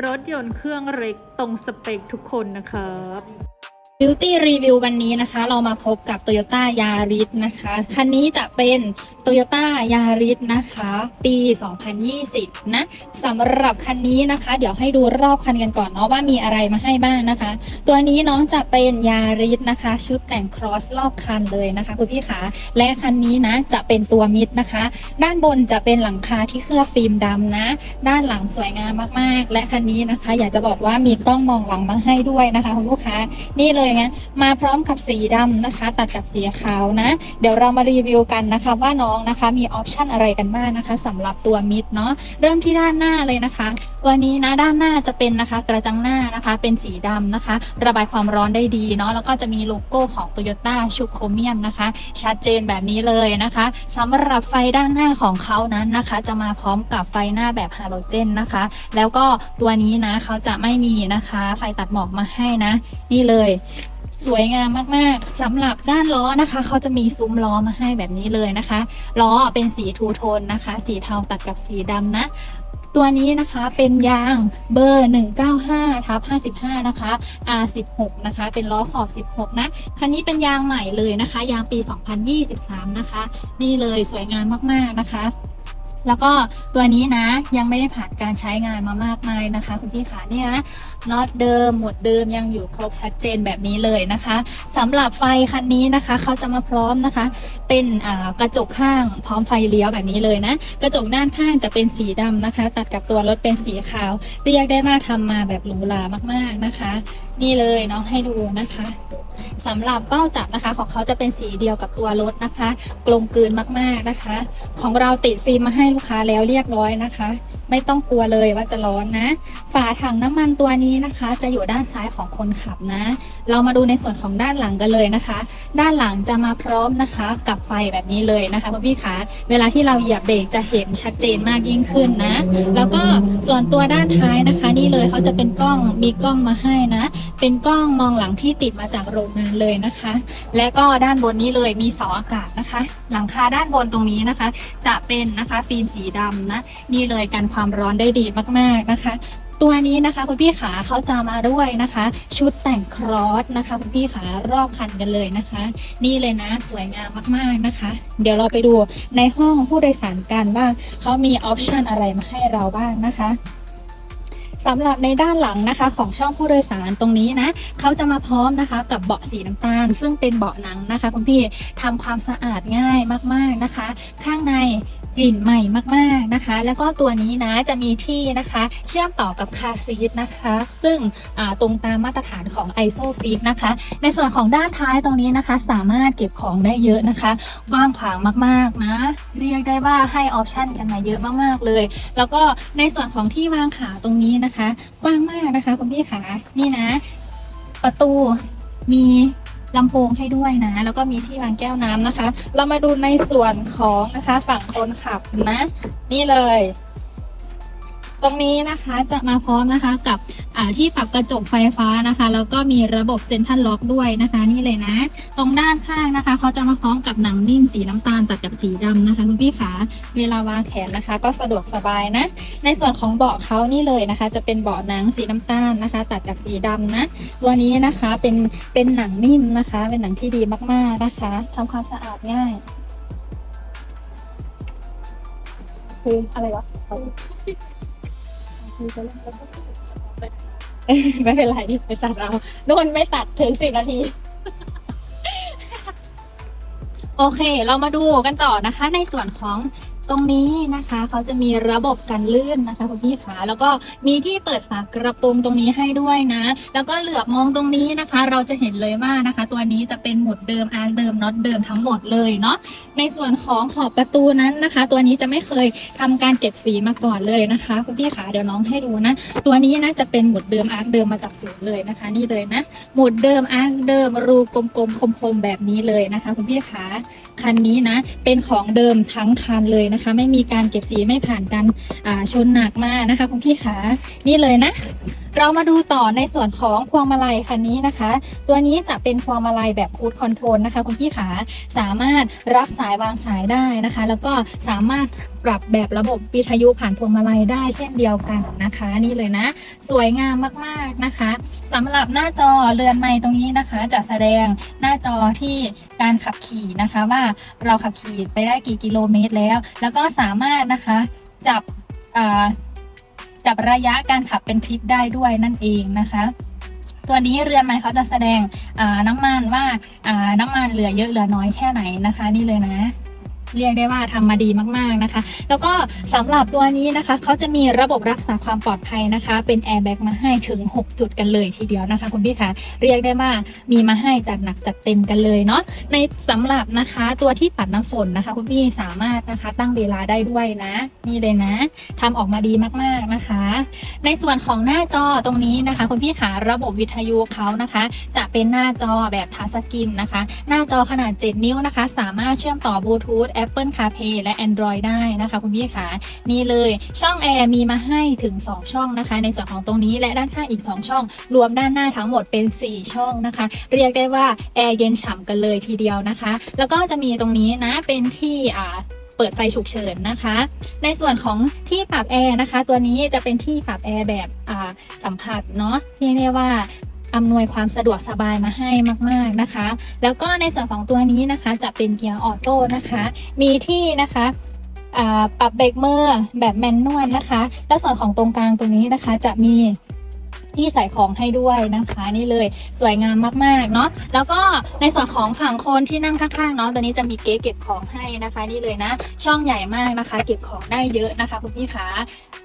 รถยนต์เครื่องเล็กตรงสเปคทุกคนนะครับ Beauty Review วันนี้นะคะ เรามาพบกับ Toyota Yaris นะคะ คันนี้จะเป็น Toyota Yaris นะคะ ปี 2020 นะสำหรับคันนี้นะคะ เดี๋ยวให้ดูรอบคันกันก่อนเนาะว่ามีอะไรมาให้บ้างนะคะ ตัวนี้น้องจะเป็น Yaris นะคะ ชุดแต่ง cross รอบคันเลยนะคะคุณพี่ขาและคันนี้นะจะเป็นตัวมิดนะคะ ด้านบนจะเป็นหลังคาที่เคลือบฟิล์มดำนะ ด้านหลังสวยงามมากๆ และคันนี้นะคะ อยากจะบอกว่ามีกล้องมองหลังมาให้ด้วยนะคะคุณลูกค้านี่เลยไงมาพร้อมกับสีดำนะคะ ตัดกับสีขาวนะ เดี๋ยวเรามารีวิวกันนะคะว่าน้องนะคะมีออปชันอะไรกันบ้างนะคะสำหรับตัวมิดเนาะเริ่มที่ด้านหน้าเลยนะคะ ตัวนี้นะด้านหน้าจะเป็นนะคะกระจังหน้านะคะเป็นสีดำนะคะ ระบายความร้อนได้ดีเนาะแล้วก็จะมีโลโก้ของ Toyota ชูโคเมียมนะคะ ชัดเจนแบบนี้เลยนะคะสำหรับไฟด้านหน้าของเขานั้นนะคะ จะมาพร้อมกับไฟหน้าแบบฮาโลเจนนะคะ แล้วก็ตัวนี้นะเขาจะไม่มีนะคะ ไฟตัดหมอกมาให้นะ นี่เลยสวยงามมากๆสำหรับด้านล้อนะคะ เขาจะมีซุ้มล้อมาให้แบบนี้เลยนะคะ ล้อเป็นสีทูโทนนะคะ สีเทาตัดกับสีดำนะ ตัวนี้นะคะเป็นยางเบอร์ 195ทับ55 นะคะ R16 นะคะ เป็นล้อขอบ 16 นะ คันนี้เป็นยางใหม่เลยนะคะ ยางปี 2023 นะคะ นี่เลยสวยงามมากๆนะคะ แล้วก็ตัวนี้นะยังไม่ได้ผ่านการใช้งานมามากมายนะคะ คุณพี่ขาเนี่ยนะน็อตเดิมหมดเดิมยังอยู่ครบชัดเจนแบบนี้เลยนะคะสำหรับไฟคันนี้นะคะเขาจะมาพร้อมนะคะ เป็นกระจกข้างพร้อมไฟเลี้ยวแบบนี้เลยนะ กระจกด้านข้างจะเป็นสีดำนะคะ ตัดกับตัวรถเป็นสีขาวเรียกได้ว่าทำมาแบบหรูหรามากๆนะคะ นี่เลยน้องให้ดูนะคะสำหรับเป้าจับนะคะ ของเขาจะเป็นสีเดียวกับตัวรถนะคะ กลมกลืนมากๆนะคะ ของเราติดฟิล์มมาให้ลูกค้าแล้วเรียบร้อยนะคะ ไม่ต้องกลัวเลยว่าจะร้อนนะ ฝาถังน้ำมันตัวนี้นะคะ จะอยู่ด้านซ้ายของคนขับนะ เรามาดูในส่วนของด้านหลังกันเลยนะคะ ด้านหลังจะมาพร้อมนะคะกับไฟแบบนี้เลยนะคะคุณพี่คะเวลาที่เราเหยียบเบรกจะเห็นชัดเจนมากยิ่งขึ้นนะ แล้วก็ส่วนตัวด้านท้ายนะคะ นี่เลยเขาจะเป็นกล้องมีกล้องมาให้นะ เป็นกล้องมองหลังที่ติดมาจากโรงงานเลยนะคะ และก็ด้านบนนี้เลยมีเสาอากาศนะคะ หลังคาด้านบนตรงนี้นะคะ จะเป็นนะคะฟิล์มสีดำนะนี่เลยกันความร้อนได้ดีมากๆนะคะตัวนี้นะคะคุณพี่ขาเขาจะมาด้วยนะคะ ชุดแต่งครอสนะคะคุณพี่ขารอบคันกันเลยนะคะ นี่เลยนะสวยงามมากๆนะคะ เดี๋ยวเราไปดูในห้องผู้โดยสารกันว่าเขามีออปชันอะไรมาให้เราบ้างนะคะ สำหรับในด้านหลังนะคะ ของช่องผู้โดยสารตรงนี้นะเขาจะมาพร้อมนะคะ กับเบาะสีน้ำตาล ซึ่งเป็นเบาะหนังนะคะคุณพี่ทำความสะอาดง่ายมากๆนะคะ ข้างใน กลิ่นใหม่มากๆนะคะ แล้วก็ตัวนี้นะจะมีที่นะคะ เชื่อมต่อกับคาซีทนะคะ ซึ่งตรงตามมาตรฐานของ ISO f i x นะคะ ในส่วนของด้านท้ายตรงนี้นะคะ สามารถเก็บของได้เยอะนะคะกว้างขวางมากๆนะ เรียกได้ว่าให้ออปชันกันมาเยอะมากๆเลย แล้วก็ในส่วนของที่วางขาตรงนี้นะคะ กว้างมากนะคะคุณพี่ขานี่นะ ประตูมี ลำโพงให้ด้วยนะ แล้วก็มีที่วางแก้วน้ำนะคะ เรามาดูในส่วนของนะคะฝั่งคนขับนะ นี่เลย ตรงนี้นะคะจะมาพร้อมนะคะกับที่ปรับกระจกไฟฟ้านะคะ แล้วก็มีระบบเซ็นทรัลล็อกด้วยนะคะ นี่เลยนะ ตรงด้านข้างนะคะเขาจะมาพร้อมกับหนังนิ่มสีน้ำตาลตัดกับสีดำนะคะคุณพี่ขาเวลาวางแขนนะคะ ก็สะดวกสบายนะ ในส่วนของเบาะเขานี่เลยนะคะ จะเป็นเบาะหนังสีน้ำตาลนะคะ ตัดกับสีดำนะ ตัวนี้นะคะเป็นเป็นหนังนิ่มนะคะ เป็นหนังที่ดีมากๆนะคะทำความสะอาดง่ายคืออะไรวะ ไม่เป็นไรไปตัดเอาโน่นไม่ตัดถึงสิบนาที โอเค เรามาดูกันต่อนะคะ ในส่วนของ ตรงนี้นะคะเขาจะมีระบบกันลื่นนะคะคุณพี่ขาแล้วก็มีที่เปิดฝากระโปรงตรงนี้ให้ด้วยนะ แล้วก็เหลือบมองตรงนี้นะคะ เราจะเห็นเลยว่านะคะ ตัวนี้จะเป็นหมุดเดิมอาร์เดิมน็อตเดิมทั้งหมดเลยเนาะในส่วนของขอบประตูนั้นนะคะ ตัวนี้จะไม่เคยทำการเก็บสีมาก่อนเลยนะคะคุณพี่ขาเดี๋ยวน้องให้ดูนะ ตัวนี้นะจะเป็นหมุดเดิมอาร์เดิมมาจากศูนย์เลยนะคะ นี่เลยนะ หมุดเดิมอาร์เดิมรูกลมๆคมๆแบบนี้เลยนะคะคุณพี่ขา คันนี้นะ เป็นของเดิมทั้งคันเลยนะคะ ไม่มีการเก็บสีไม่ผ่านการอ่าชนหนักมากนะคะคุณพี่ขานี่เลยนะ เรามาดูต่อในส่วนของพวงมาลัยคันนี้นะคะ ตัวนี้จะเป็นพวงมาลัยแบบคูดคอนโทรลนะคะคุณพี่ขาสามารถรับสายวางสายได้นะคะ แล้วก็สามารถปรับแบบระบบวิทยุผ่านพวงมาลัยได้เช่นเดียวกันนะคะ นี่เลยนะ สวยงามมากๆนะคะสำหรับหน้าจอเรือนไม้ตรงนี้นะคะ จะแสดงหน้าจอที่การขับขี่นะคะ ว่าเราขับขี่ไปได้กี่กิโลเมตรแล้ว แล้วก็สามารถนะคะจับอ่า จับระยะการขับเป็นทริปได้ด้วยนั่นเองนะคะตัวนี้เรือนไม้เขาจะแสดงน้ำมันว่าอ่าน้ำมันเหลือเยอะเหลือน้อยแค่ไหนนะคะ นี่เลยนะ เรียกได้ว่าทำมาดีมากๆนะคะ แล้วก็สำหรับตัวนี้นะคะเขาจะมีระบบรักษาความปลอดภัยนะคะ เป็นแอร์แบ็กมาให้ถึง 6 จุดกันเลยทีเดียวนะคะ คุณพี่คะเรียกได้ว่ามีมาให้จัดหนักจัดเต็มกันเลยเนาะในสำหรับนะคะตัวที่ปัดน้ำฝนนะคะ คุณพี่สามารถนะคะตั้งเวลาได้ด้วยนะ นี่เลยนะทำออกมาดีมากๆนะคะ ในส่วนของหน้าจอตรงนี้นะคะ คุณพี่ขาระบบวิทยุเขานะคะ จะเป็นหน้าจอแบบทัชสกรีนนะคะ หน้าจอขนาด 7 นิ้วนะคะ สามารถเชื่อมต่อบลูทูธ Apple CarPlay และ Android ได้นะคะคุณพี่ขานี่เลยช่องแอร์มีมาให้ถึง 2 ช่องนะคะ ในส่วนของตรงนี้และด้านข้างอีก 2 ช่อง รวมด้านหน้าทั้งหมดเป็น 4 ช่องนะคะ เรียกได้ว่าแอร์เย็นฉ่ำกันเลยทีเดียวนะคะ แล้วก็จะมีตรงนี้นะเป็นที่อ่าเปิดไฟฉุกเฉินนะคะ ในส่วนของที่ปรับแอร์นะคะ ตัวนี้จะเป็นที่ปรับแอร์แบบอ่าสัมผัสเนาะเรียกได้ว่า อำนวยความสะดวกสบายมาให้มาก ๆนะคะ แล้วก็ในส่วนของตัวนี้นะคะ จะเป็นเกียร์ออโต้นะคะ มีที่นะคะปรับเบรกมือแบบแมนนวลนะคะ แล้วส่วนของตรงกลางตรงนี้นะคะ จะมีที่ใส่ของให้ด้วยนะคะนี่เลยสวยงามมากๆเนาะแล้วก็ในส่วนของฝั่งคนที่นั่งข้างๆเนาะตัวนี้จะมีเก๊เก็บของให้นะคะ นี่เลยนะ ช่องใหญ่มากนะคะ เก็บของได้เยอะนะคะ คุณพี่คะ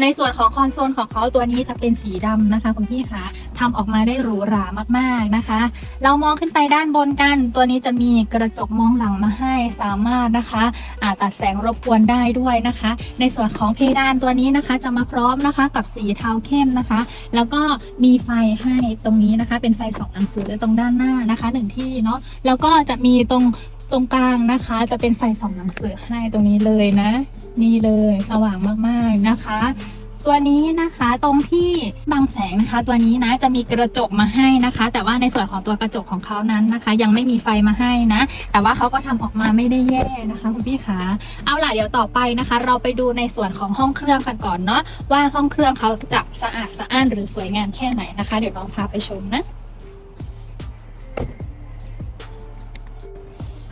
ในส่วนของคอนโซลของเขาตัวนี้จะเป็นสีดำนะคะคุณพี่คะทำออกมาได้หรูหรามากๆนะคะ เรามองขึ้นไปด้านบนกัน ตัวนี้จะมีกระจกมองหลังมาให้สามารถนะคะอาตัดแสงรบกวนได้ด้วยนะคะ ในส่วนของเพดานตัวนี้นะคะจะมาพร้อมนะคะกับสีเทาเข้มนะคะ แล้วก็มีไฟให้ตรงนี้นะคะ เป็นไฟสองหนังสือตรงด้านหน้านะคะหนึ่งที่เนาะแล้วก็จะมีตรง ตรงกลางนะคะ จะเป็นไฟสองหนังสือให้ตรงนี้เลยนะ นี่เลยสว่างมากๆนะคะ ตัวนี้นะคะตรงที่บังแสงนะคะ ตัวนี้นะจะมีกระจกมาให้นะคะ แต่ว่าในส่วนของตัวกระจกของเขานั้นนะคะ ยังไม่มีไฟมาให้นะ แต่ว่าเขาก็ทำออกมาไม่ได้แย่นะคะคุณพี่คะเอาล่ะเดี๋ยวต่อไปนะคะ เราไปดูในส่วนของห้องเครื่องกันก่อนเนาะว่าห้องเครื่องเขาจะสะอาดสะอ้านหรือสวยงามแค่ไหนนะคะ เดี๋ยวน้องพาไปชมนะ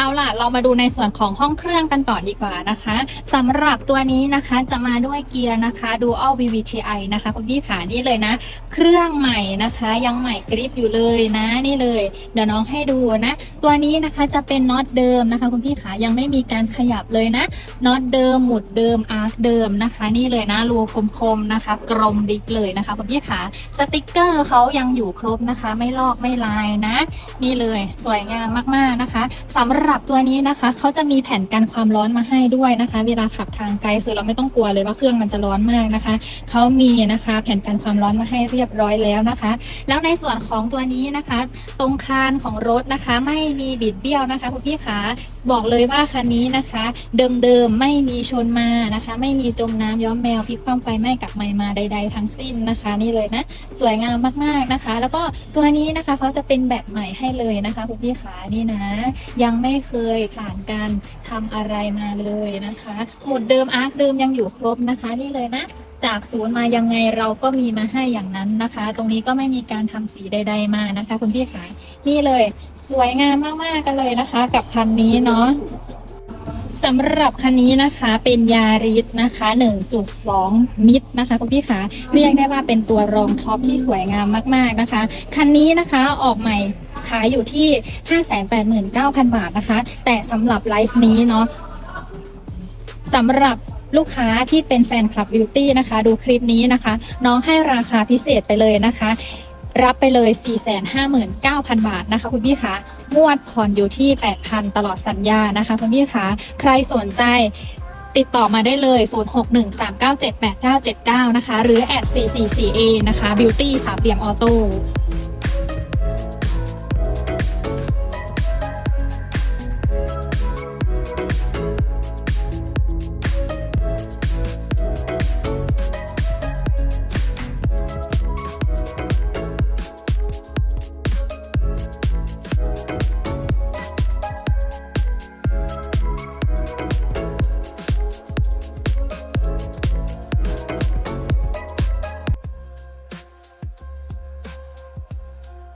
เอาล่ะ เรามาดูในส่วนของห้องเครื่องกันก่อนดีกว่านะคะสำหรับตัวนี้นะคะจะมาด้วยเกียร์นะคะ Dual VVTi นะคะ คุณพี่ขานี่เลยนะ เครื่องใหม่นะคะ ยังใหม่กริปอยู่เลยนะนี่เลย เดี๋ยวน้องให้ดูนะ ตัวนี้นะคะจะเป็นน็อตเดิมนะคะ คุณพี่ขายังไม่มีการขยับเลยนะน็อตเดิมหมุดเดิมอาร์คเดิมนะคะ นี่เลยนะรูคมๆนะคะ กลมดิกเลยนะคะคุณพี่ขาสติกเกอร์เขายังอยู่ครบนะคะ ไม่ลอกไม่ลายนะ นี่เลยสวยงามมากๆนะคะสำหรับขับตัวนี้นะคะเขาจะมีแผ่นกันความร้อนมาให้ด้วยนะคะ เวลาขับทางไกลคือเราไม่ต้องกลัวเลยว่าเครื่องมันจะร้อนมากนะคะเขามีนะคะแผ่นกันความร้อนมาให้เรียบร้อยแล้วนะคะ แล้วในส่วนของตัวนี้นะคะ ตรงคานของรถนะคะ ไม่มีบิดเบี้ยวนะคะคุณพี่ขาบอกเลยว่าคันนี้นะคะ เดิมๆไม่มีชนมานะคะ ไม่มีจมน้ำย้อมแมวพลิกคว่ำไฟไหม้กับไมมาใด ๆ ทั้งสิ้นนะคะ นี่เลยนะ สวยงามมากๆนะคะ แล้วก็ตัวนี้นะคะเขาจะเป็นแบบใหม่ให้เลยนะคะคุณพี่ขานี่นะ ยังไม่เคยผ่านการทำอะไรมาเลยนะคะหมุดเดิมอาร์คเดิมยังอยู่ครบนะคะ นี่เลยนะ จากศูนย์มายังไงเราก็มีมาให้อย่างนั้นนะคะ ตรงนี้ก็ไม่มีการทำสีใด ๆ มานะคะ คุณพี่ขายนี่เลย สวยงามมากๆกันเลยนะคะ กับคันนี้เนาะสำหรับคันนี้นะคะเป็นยาริสนะคะ 1.2 มิตรนะคะคุณพี่ขาเรียกได้ว่าเป็นตัวรองท็อปที่สวยงามมากๆนะคะ คันนี้นะคะออกใหม่ ขายอยู่ที่ 589,000 บาทนะคะ แต่สำหรับไลฟ์นี้เนาะสำหรับลูกค้าที่เป็นแฟนคลับบิวตี้นะคะ ดูคลิปนี้นะคะ น้องให้ราคาพิเศษไปเลยนะคะ รับไปเลย 459,000 บาทนะคะ คุณพี่คะงวดผ่อนอยู่ที่ 8,000 ตลอดสัญญานะคะ คุณพี่คะใครสนใจติดต่อมาได้เลย 0613978979 นะคะ หรือ 444A นะคะ Beauty สามเหลี่ยมออโต้